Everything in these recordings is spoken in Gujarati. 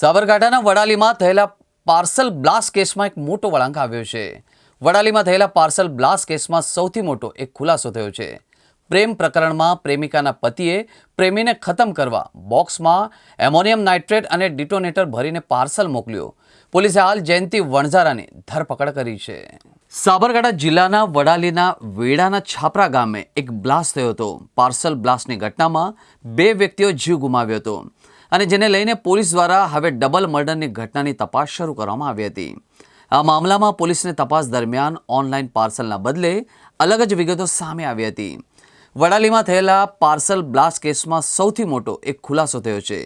સાબરકાંઠાના વડાલીમાં થયેલા પાર્સલ બ્લાસ્ટ કેસમાં એક મોટો વળાંક આવ્યો છે. વડાલીમાં થયેલા પાર્સલ બ્લાસ્ટ કેસમાં સૌથી મોટો એક ખુલાસો થયો છે. પ્રેમ પ્રકરણમાં પ્રેમિકાના પતિએ પ્રેમીને ખતમ કરવા બોક્સમાં એમોનિયમ નાઇટ્રેટ અને ડિટોનેટર ભરીને પાર્સલ મોકલ્યો. પોલીસે હાલ જયંતિ વણઝારાની ધરપકડ કરી છે. સાબરકાંઠા જિલ્લાના વડાલીના વેડાના છાપરા ગામે એક બ્લાસ્ટ થયો હતો. પાર્સલ બ્લાસ્ટની ઘટનામાં બે વ્યક્તિઓ જીવ ગુમાવ્યો હતો. અને જેને લઈને પોલીસ દ્વારા હવે ડબલ મર્ડરની ઘટનાની તપાસ શરૂ કરવામાં આવી હતી. આ મામલામાં પોલીસને તપાસ દરમિયાન ઓનલાઈન પાર્સલના બદલે અલગ જ વિગતો સામે આવી હતી. વડાલીમાં થયેલા પાર્સલ બ્લાસ્ટ કેસમાં સૌથી મોટો એક ખુલાસો થયો છે.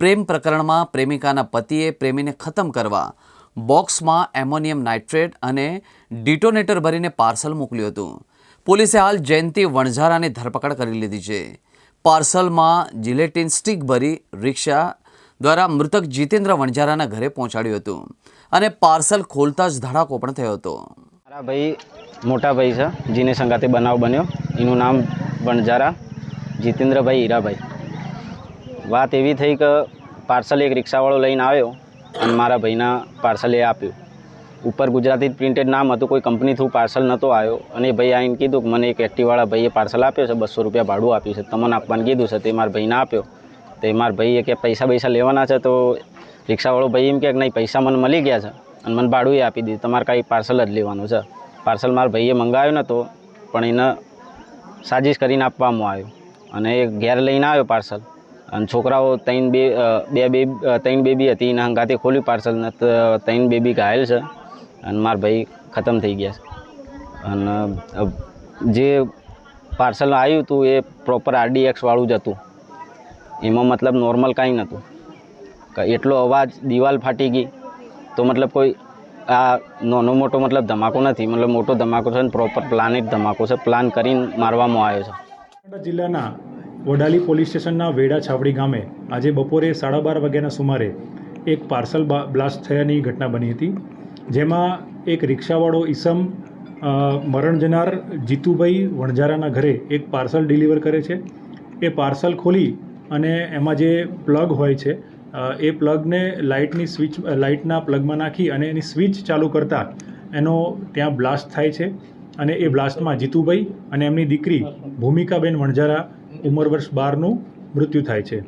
પ્રેમ પ્રકરણમાં પ્રેમિકાના પતિએ પ્રેમીને ખતમ કરવા, બોક્સમાં એમોનિયમ નાઇટ્રેટ અને ડિટોનેટર ભરીને પાર્સલ મોકલ્યું હતું. પોલીસે હાલ જયંતિ વણઝારાની ધરપકડ કરી લીધી છે. પાર્સલમાં જિલેટિન સ્ટિક ભરી રિક્ષા દ્વારા મૃતક જીતેન્દ્ર વણઝારાના ઘરે પહોંચાડ્યું હતું અને પાર્સલ ખોલતા જ ધડાકો પણ થયો હતો. મારા ભાઈ મોટા ભાઈ છે, જેને સંગાતે બનાવ બન્યો. એનું નામ વણઝારા, જીતેન્દ્રભાઈ હીરાભાઈ. વાત એવી થઈ કે પાર્સલ એક રિક્ષાવાળો લઈને આવ્યો અને મારા ભાઈના પાર્સલ એ આપ્યું. ઉપર ગુજરાતી પ્રિન્ટેડ નામ હતું, કોઈ કંપની થ્રુ પાર્સલ નહોતો આવ્યો. અને ભાઈ આવીને કીધું કે મને એક એક્ટિવાળા ભાઈએ પાર્સલ આપ્યો છે, બસો રૂપિયા ભાડું આપ્યું છે. તમને આપવાનું કીધું છે, તે મારા ભાઈને આપ્યો. તો એ મારા ભાઈએ કે પૈસા પૈસા લેવાના છે? તો રિક્ષાવાળો ભાઈ એમ કે નહીં, પૈસા મને મળી ગયા છે અને મને ભાડું આપી દીધું. તમારે કાંઈ પાર્સલ જ લેવાનું છે. પાર્સલ મારા ભાઈએ મંગાવ્યો નહોતો પણ એને સાજિશ કરીને આપવામાં આવ્યું. અને એ ઘેર લઈને આવ્યો પાર્સલ અને છોકરાઓ ત્રણ બે બે બે ત્રણ બેબી હતી, એના હંગાથી ખોલ્યું પાર્સલ ને ત્રણ બેબી ઘાયલ છે. અને મારા ભાઈ ખતમ થઈ ગયા છે. અને જે પાર્સલ આવ્યું હતું એ પ્રોપર આરડીએક્સવાળું જ હતું. એમાં મતલબ નોર્મલ કાંઈ નહોતું. એટલો અવાજ દિવાલ ફાટી ગઈ, તો મતલબ કોઈ આ નાનો મોટો મતલબ ધમાકો નથી, મતલબ મોટો ધમાકો છે ને પ્રોપર પ્લાનેટ ધમાકો છે પ્લાન કરીને મારવામાં આવ્યો છે. જિલ્લાના વડાલી પોલીસ સ્ટેશનના વેડા છાવડી ગામે આજે બપોરે સાડા બાર વાગ્યાના સુમારે એક પાર્સલ બ્લાસ્ટ થયાની ઘટના બની હતી. જેમાં એક રિક્ષાવાળો ઈસમ મરણ જનાર જીતુભાઈ વણજારાના ઘરે એક પાર્સલ ડિલિવર કરે છે. એ પાર્સલ ખોલી અને એમાં જે પ્લગ હોય છે એ પ્લગને લાઇટની સ્વિચ, લાઇટના પ્લગમાં નાખી અને એની સ્વિચ ચાલુ કરતાં એનો ત્યાં બ્લાસ્ટ થાય છે અને એ બ્લાસ્ટમાં જીતુભાઈ અને એમની દીકરી ભૂમિકાબેન વણઝારા ઉંમર વર્ષ બારનું મૃત્યુ થાય છે.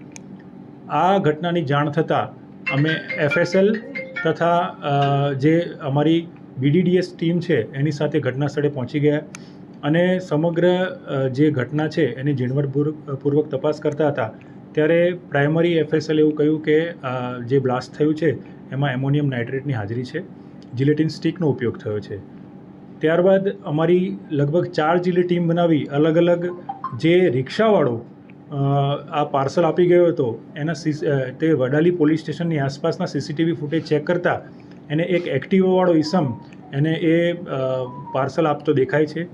આ ઘટનાની જાણ થતાં અમે એફએસએલ તથા જે અમારી બીડીડીએસ ટીમ છે, એની સાથે ઘટના સ્થળે પહોંચી ગયા અને સમગ્ર જે ઘટના છે, એની ઝીણવટપૂર્વક તપાસ કરતા હતા. ત્યારે પ્રાઇમરી એફએસએલ એવું કહ્યું કે જે બ્લાસ્ટ થયું છે, એમાં એમોનિયમ નાઇટ્રેટની હાજરી છે, જિલેટિન સ્ટિકનો ઉપયોગ થયો છે. ત્યારબાદ અમારી લગભગ ચાર જિલ્લે ટીમ બનાવી અલગ અલગ જે રિક્ષાવાળો આ પાર્સલ આપી ગયો હતો, એના તે વડાલી પોલીસ સ્ટેશનની આસપાસના સીસીટીવી ફૂટેજ ચેક કરતા એને એક એક્ટિવાવાળો ઈસમ એને એ પાર્સલ આપતો દેખાય છે.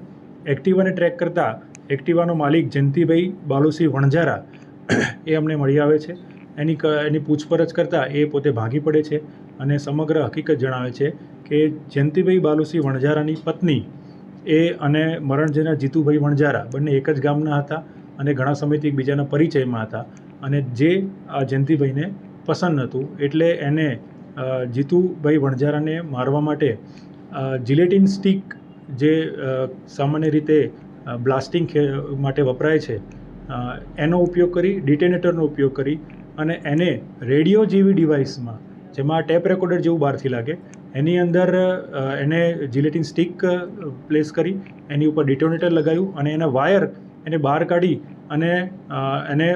એક્ટિવાને ટ્રેક કરતા એક્ટિવાનો માલિક જયંતિભાઈ બાલુસિંહ વણઝારા એ અમને મળી આવે છે. એની એની પૂછપરછ કરતાં એ પોતે ભાગી પડે છે અને સમગ્ર હકીકત જણાવે છે કે જયંતિભાઈ બાલુસિંહ વણઝારાની પત્ની એ અને મરણ જીતુભાઈ વણઝારા બંને એક જ ગામના હતા. અને ઘણા સમયથી એકબીજાના પરિચયમાં હતા. અને જે આ જયંતિભાઈને પસંદ નહોતું, એટલે એને જીતુભાઈ વણઝારાને મારવા માટે જિલેટિન સ્ટિક જે સામાન્ય રીતે બ્લાસ્ટિંગ માટે વપરાય છે એનો ઉપયોગ કરી, ડિટેનેટરનો ઉપયોગ કરી અને એને રેડિયો જેવી ડિવાઇસમાં, જેમાં ટેપ રેકોર્ડર જેવું બહારથી લાગે, એની અંદર એને જિલેટિન સ્ટિક પ્લેસ કરી, એની ઉપર ડિટોનેટર લગાવ્યું અને એના વાયર એને બહાર કાઢી અને એને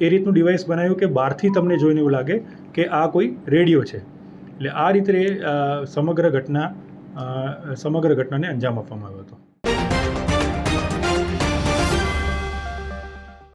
એ રીતનું ડિવાઇસ બનાવ્યું કે બહારથી તમને જોઈને એવું લાગે કે આ કોઈ રેડિયો છે. એટલે આ રીતે સમગ્ર ઘટના સમગ્ર ઘટનાને અંજામ આપવામાં આવ્યો હતો.